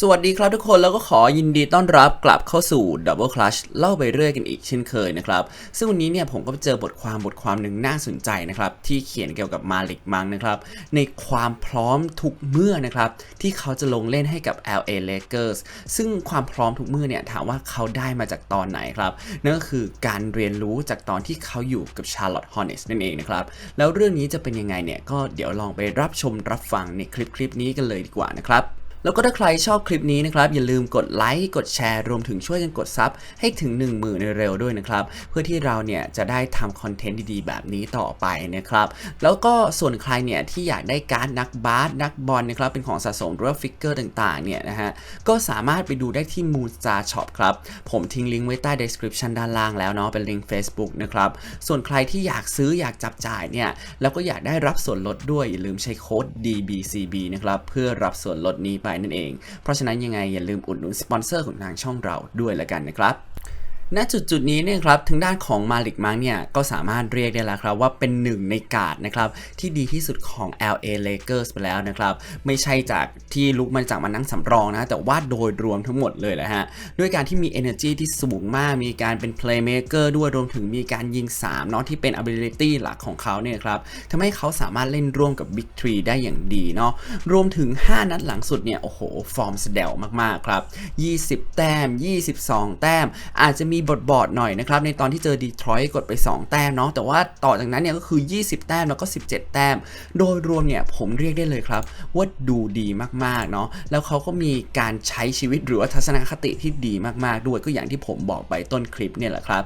สวัสดีครับทุกคนแล้วก็ขอยินดีต้อนรับกลับเข้าสู่ Double Clutch เล่าไปเรื่อยกันอีกเช่นเคยนะครับ ซึ่งวันนี้เนี่ยผมก็ไปเจอบทความบทความหนึ่งน่าสนใจนะครับ ที่เขียนเกี่ยวกับมาลิกมังนะครับ ในความพร้อมทุกเมื่อนะครับ ที่เขาจะลงเล่นให้กับ LA Lakers ซึ่งความพร้อมทุกเมื่อเนี่ยถามว่าเขาได้มาจากตอนไหนครับนั่นก็คือการเรียนรู้จากตอนที่เขาอยู่กับ Charlotte Hornets นั่นเองนะครับแล้วเรื่องนี้จะเป็นยังไงเนี่ยก็เดี๋ยวลองไปรับชมรับฟังในคลิปคลิปนี้กันเลยดีกว่านะครับ แล้วก็ถ้าใครชอบคลิปนี้นะครับ อย่าลืมกดไลค์กดแชร์รวมถึงช่วยกันกดซับให้ถึง 1 0,000ในเร็วด้วยนะครับ เพื่อที่เราเนี่ยจะได้ทำคอนเทนต์ดีๆ แบบนี้ต่อไปนะครับ แล้วก็ส่วนใครเนี่ยที่อยากได้การ์ดนักบาสนักบอลนะครับเป็นของสะสมหรือว่าฟิกเกอร์ต่างๆเนี่ยนะฮะก็สามารถไปดูได้ที่ Moon Star Shop ครับผมทิ้งลิงก์ไว้ใต้ description ด้านล่างแล้วเนาะเป็นลิงก์ Facebook นะครับส่วนใครที่อยากซื้ออยากจับจ่ายเนี่ยแล้วก็อยากได้รับส่วนลดด้วยอย่าลืมใช้โค้ด DBCB นะครับเพื่อรับส่วนลดนี้ไปนั่นเอง เพราะฉะนั้นยังไงอย่าลืมอุดหนุนสปอนเซอร์ของทางช่องเราด้วยละกันนะครับ ณจุดจุดนี้เนี่ยครับทางด้านของมาลิกมังเนี่ยก็สามารถเรียกได้แล้วครับว่าเป็นหนึ่งในกาดนะครับที่ดีที่สุดของ LA Lakers ไปแล้วนะครับไม่ใช่จากที่ลุกมาจากมานั่งสำรองนะแต่ว่าโดยรวมทั้งหมดเลยแหละฮะด้วยการที่มี energy ที่สูงมากมีการเป็น playmaker ด้วยรวมถึงมีการยิง3เนาะที่เป็น ability หลักของเขาเนี่ยครับทำให้เขาสามารถเล่นร่วมกับ Big 3ได้อย่างดีเนาะรวมถึง 5 นัดหลังสุดเนี่ยโอ้โห ฟอร์มสเดลมากๆครับ 20 แต้ม 22 แต้ม อาจจะมีบทบอดหน่อยนะครับ ในตอนที่เจอดีทรอยต์กดไป 2 แต้มเนาะแต่ว่าต่อจากนั้นเนี่ยก็คือ 20 แต้มแล้วก็ 17 แต้ม โดยรวมเนี่ยผมเรียกได้เลยครับ ว่าดูดีมากๆเนาะแล้วเขาก็มีการใช้ชีวิตหรือว่าทัศนคติที่ดีมากๆด้วยก็อย่างที่ผมบอกไปต้นคลิปเนี่ยแหละครับ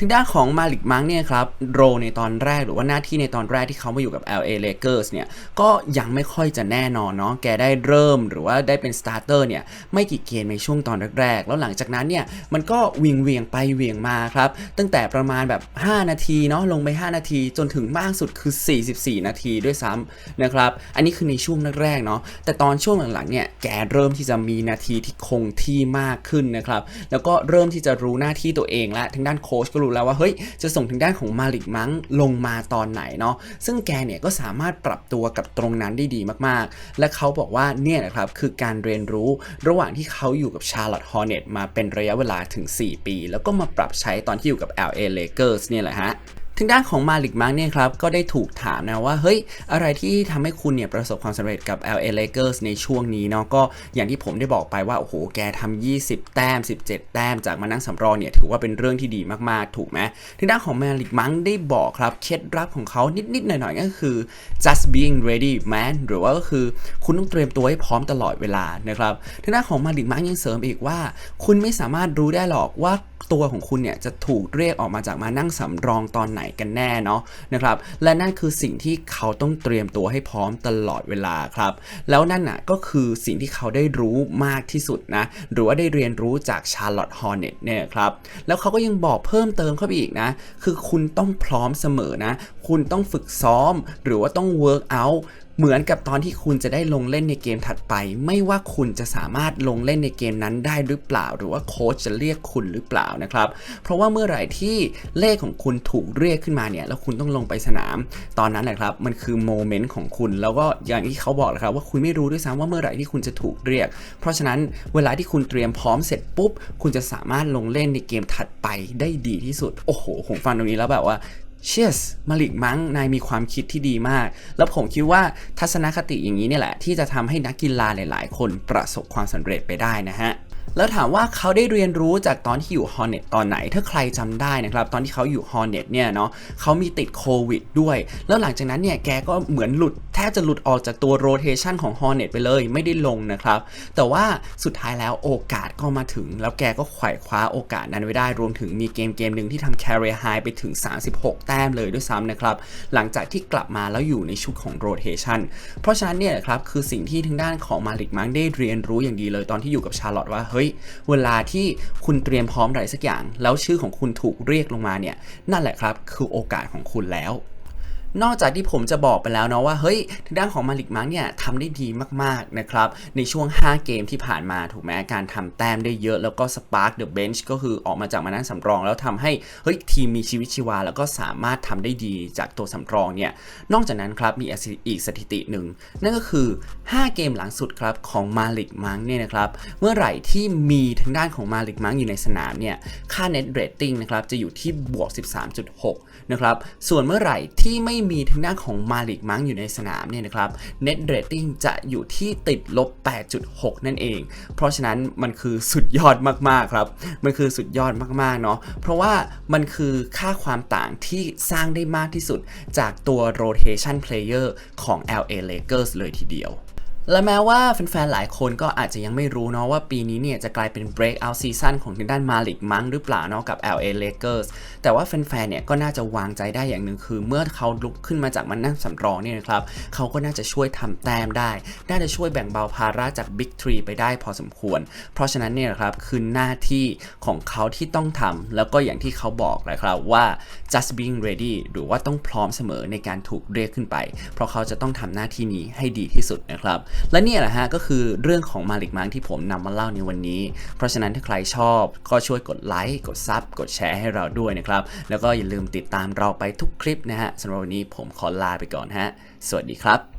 ทางด้านของมาลิกมังเนี่ยครับโรในตอนแรกหรือว่าหน้าที่ในตอนแรกที่เขามาอยู่กับ LA Lakers เนี่ยก็ยังไม่ค่อยจะแน่นอนเนาะแกได้เริ่มหรือว่าได้เป็นสตาร์เตอร์เนี่ยไม่กี่เกมในช่วงตอนแรกๆ แล้วหลังจากนั้นเนี่ยมันก็วิงเวียงไปเวียงมาครับ ตั้งแต่ประมาณแบบ 5 นาทีเนาะลงไป 5 นาทีจนถึงมากสุดคือ 44 นาทีด้วยซ้ำนะครับ อันนี้คือในช่วงแรกๆเนาะแต่ตอนช่วงหลังๆเนี่ยแกเริ่มที่จะมีนาทีที่คงที่มากขึ้นนะครับแล้วก็เริ่มที่จะรู้หน้าที่ตัวเองและทางด้านโค้ชก็รู้แล้วว่าเฮ้ยจะส่งถึงด้านของมาลิกมั้งลงมาตอนไหนเนาะซึ่งแกเนี่ยก็สามารถปรับตัวกับตรงนั้นได้ดีมากๆ และเขาบอกว่าเนี่ยนะครับคือการเรียนรู้ระหว่างที่เขาอยู่กับชาร์ลอตต์ฮอร์เน็ตมาเป็นระยะเวลาถึง 4 ปี แล้วก็มาปรับใช้ตอนที่อยู่กับ LA Lakers เนี่ยแหละฮะ ทางด้านของมาลิกมังเนี่ยครับก็ได้ถูกถามนะว่าเฮ้ยอะไรที่ทำให้คุณเนี่ยประสบความสำเร็จกับ LA Lakers ในช่วงนี้เนาะก็อย่างที่ผมได้บอกไปว่าโอ้โหแกทำ20 แต้ม 17 แต้มจากมานั่งสำรองเนี่ยถือว่าเป็นเรื่องที่ดีมากๆ ถูกไหมทางด้านของมาลิกมังได้บอกครับเคล็ดลับของเขานิดๆหน่อยๆก็คือ just being ready man หรือว่าก็คือคุณต้องเตรียมตัวให้พร้อมตลอดเวลานะครับทางด้านของมาลิกมังยังเสริมอีกว่า คุณไม่สามารถรู้ได้หรอกว่าตัวของคุณเนี่ยจะถูกเรียกออกมาจากมานั่งสำรองตอนไหนกันแน่เนาะนะครับ และนั่นคือสิ่งที่เขาต้องเตรียมตัวให้พร้อมตลอดเวลาครับ แล้วนั่นน่ะก็คือสิ่งที่เขาได้รู้มากที่สุดนะ หรือว่าได้เรียนรู้จาก Charlotte Hornet เนี่ยครับ แล้วเขาก็ยังบอกเพิ่มเติมเข้าไปอีกนะ คือคุณต้องพร้อมเสมอนะ คุณต้องฝึกซ้อม หรือว่าต้อง work out เหมือนกับตอนที่คุณจะได้ลงเล่นในเกมถัดไป ไม่ว่าคุณจะสามารถลงเล่นในเกมนั้นได้หรือเปล่า หรือว่าโค้ชจะเรียกคุณหรือเปล่านะครับ เพราะว่าเมื่อไหร่ที่เลขของคุณถูกเรียกขึ้นมาเนี่ย แล้วคุณต้องลงไปสนาม ตอนนั้นแหละครับ มันคือโมเมนต์ของคุณ แล้วก็อย่างที่เขาบอกแหละครับว่าคุณไม่รู้ด้วยซ้ำว่าเมื่อไหร่ที่คุณจะถูกเรียก เพราะฉะนั้นเวลาที่คุณเตรียมพร้อมเสร็จปุ๊บ คุณจะสามารถลงเล่นในเกมถัดไปได้ดีที่สุด โอ้โหผมฟังตรงนี้แล้วแบบว่า เชสมาลิกมังนายมีความคิดที่ดีมาก แล้วผมคิดว่าทัศนคติอย่างนี้เนี่ยแหละ ที่จะทำให้นักกีฬาหลาย ๆ คนประสบความสำเร็จไปได้นะฮะแล้วถามว่าเขาได้เรียนรู้จากตอนที่อยู่ฮอนเน็ตตอนไหน ถ้าใครจำได้นะครับ ตอนที่เขาอยู่ฮอนเน็ตเนี่ยเนาะเขามีติดโควิดด้วย แล้วหลังจากนั้นเนี่ยแกก็เหมือนหลุด แทบจะหลุดออกจากตัวโรเทชันของ Hornet ไปเลยไม่ได้ลงนะครับ แต่ว่าสุดท้ายแล้วโอกาสก็มาถึง แล้วแกก็ไขว่คว้าโอกาสนั้นไว้ได้รวมถึงมีเกมเกมหนึ่งที่ทำ career high ไปถึง 36 แต้มเลยด้วยซ้ำนะครับ หลังจากที่กลับมาแล้วอยู่ในชุดของ rotation เพราะฉะนั้นเนี่ยครับคือสิ่งที่ทางด้านของมาลิกมังได้เรียนรู้อย่างดีเลยตอนที่อยู่กับชาร์ลอตว่าเฮ้ยเวลาที่คุณเตรียมพร้อมอะไรสักอย่าง แล้วชื่อของคุณถูกเรียกลงมาเนี่ยนั่นแหละครับคือโอกาสของคุณแล้ว นอกจากที่ผมจะบอกไปแล้วเนาะว่าเฮ้ยทางด้านของมาลิกมังเนี่ยทำได้ดีมากๆนะครับในช่วง 5 เกมที่ผ่านมาถูกไหมการทำแต้มได้เยอะแล้วก็สปาร์คเดอะเบนช์ก็คือออกมาจากมานั่งสำรอง แล้วทำให้เฮ้ยทีมมีชีวิตชีวา แล้วก็สามารถทำได้ดีจากตัวสำรองเนี่ยนอกจากนั้นครับมีอีกสถิติหนึ่งนั่นก็คือ 5 เกมหลังสุดครับของมาลิกมังเนี่ยนะครับเมื่อไหร่ที่มีทางด้านของมาลิกมังอยู่ในสนามเนี่ยค่า net rating นะครับจะอยู่ที่บวก 13.6 นะครับส่วนเมื่อไหร่ที่ไม่มีทางด้านของมาลิกมังอยู่ในสนามเนี่ยนะครับ net rating จะอยู่ที่ติดลบ 8.6 นั่นเอง เพราะฉะนั้นมันคือสุดยอดมากๆครับ มันคือสุดยอดมากๆเนาะ เพราะว่ามันคือค่าความต่างที่สร้างได้มากที่สุดจากตัว rotation player ของ LA Lakers เลยทีเดียว และแม้ว่าแฟนๆ หลายคนก็อาจจะยังไม่รู้เนาะว่าปีนี้เนี่ยจะกลายเป็น breakout season ของทางด้านมาลิกมั้งหรือเปล่าเนาะกับ LA Lakers แต่ว่าแฟนๆ เนี่ยก็น่าจะวางใจได้อย่างหนึ่งคือ เมื่อเขาลุกขึ้นมาจากมันนั่งสำรองเนี่ยนะครับเขาก็น่าจะช่วยทำแต้มได้ น่าจะช่วยแบ่งเบาภาระจาก Big t r e e ไปได้พอสมควร เพราะฉะนั้นเนี่ยครับคือหน้าที่ของเขาที่ต้องทำแล้วก็อย่างที่เขาบอกแหละครับว่า just being ready หรือว่าต้องพร้อมเสมอในการถูกเรียกขึ้นไป เพราะเขาจะต้องทำหน้าที่นี้ให้ดีที่สุดนะครับและเนี่ยแหละฮะก็คือเรื่องของมาลิกมังที่ผมนำมาเล่าในวันนี้ เพราะฉะนั้นถ้าใครชอบก็ช่วยกดไลค์กดซับกดแชร์ให้เราด้วยนะครับ แล้วก็อย่าลืมติดตามเราไปทุกคลิปนะฮะสำหรับวันนี้ผมขอลาไปก่อนฮะ สวัสดีครับ